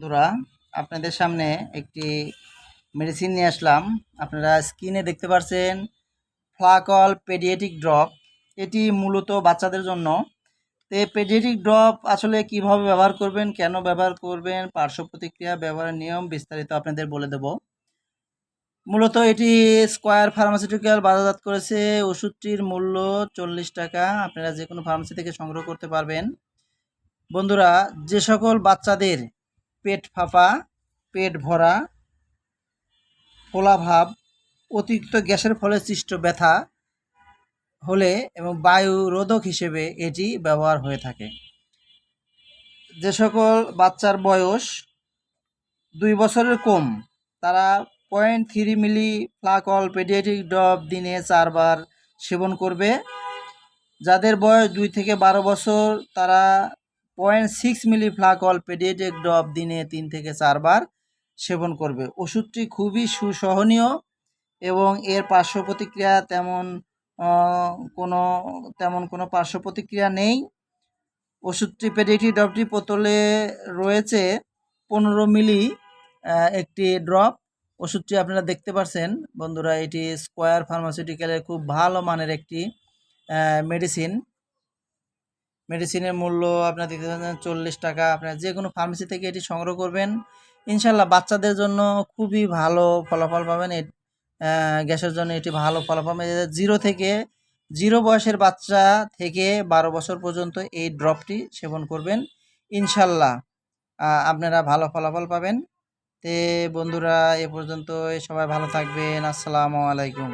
বন্ধুরা, আপনাদের সামনে একটি মেডিসিন নিয়ে আসলাম। আপনারা স্কিনে দেখতে পাচ্ছেন ফ্লাকল পেডিয়েটিক ড্রপ এটি মূলত বাচ্চাদের জন্য। তো এই পেডিয়েটিক ড্রপ আসলে কীভাবে ব্যবহার করবেন, কেন ব্যবহার করবেন, পার্শ্ব প্রতিক্রিয়া, ব্যবহারের নিয়ম বিস্তারিত আপনাদের বলে দেব। মূলত এটি স্কোয়ার ফার্মাসিউটিক্যাল বাজারজাত করেছে। ওষুধটির মূল্য চল্লিশ টাকা। আপনারা যে কোনো ফার্মেসি থেকে সংগ্রহ করতে পারবেন। বন্ধুরা, যে সকল বাচ্চাদের পেট ফাঁপা, পেট ভরা ফোলাভাব অতিরিক্ত গ্যাসের ফলে সৃষ্ট ব্যথা হলে এবং বায়ু রোধক হিসেবে এটি ব্যবহার হয়ে থাকে। যে সকল বাচ্চার বয়স দুই বছরের কম, তারা পয়েন্ট থ্রি মিলি ফ্লাকল পেডিয়াট্রিক ড্রপ দিনে চারবার সেবন করবে। যাদের বয়স দুই থেকে বারো বছর, তারা পয়েন্ট সিক্স মিলি ফ্লাকল পেডিয়াট্রিক ড্রপ দিনে তিন থেকে চারবার সেবন করবে। ওষুধটি খুবই সুসহনীয় এবং এর পার্শ্ব প্রতিক্রিয়া তেমন কোনো তেমন কোনো পার্শ্ব প্রতিক্রিয়া নেই। ওষুধটি পেডিয়াট্রি ড্রপটি বোতলে রয়েছে পনেরো মিলি একটি ড্রপ। ওষুধটি আপনারা দেখতে পাচ্ছেন বন্ধুরা, এটি স্কোয়ার ফার্মাসিউটিক্যালের খুব ভালো মানের একটি মেডিসিন। মেডিসিনের মূল্য আপনার দেখতে পাচ্ছেন চল্লিশ টাকা। আপনার যে কোনো ফার্মেসি থেকে এটি সংগ্রহ করবেন। ইনশাল্লাহ বাচ্চাদের জন্য খুবই ভালো ফলাফল পাবেন। গ্যাসের জন্য এটি ভালো ফলাফল পাবেন। জিরো থেকে জিরো বয়সের বাচ্চা থেকে বারো বছর পর্যন্ত এই ড্রপটি সেবন করবেন। ইনশাল্লাহ আপনারা ভালো ফলাফল পাবেন। তে বন্ধুরা, এ পর্যন্ত সবাই ভালো থাকবেন। আসসালামু আলাইকুম।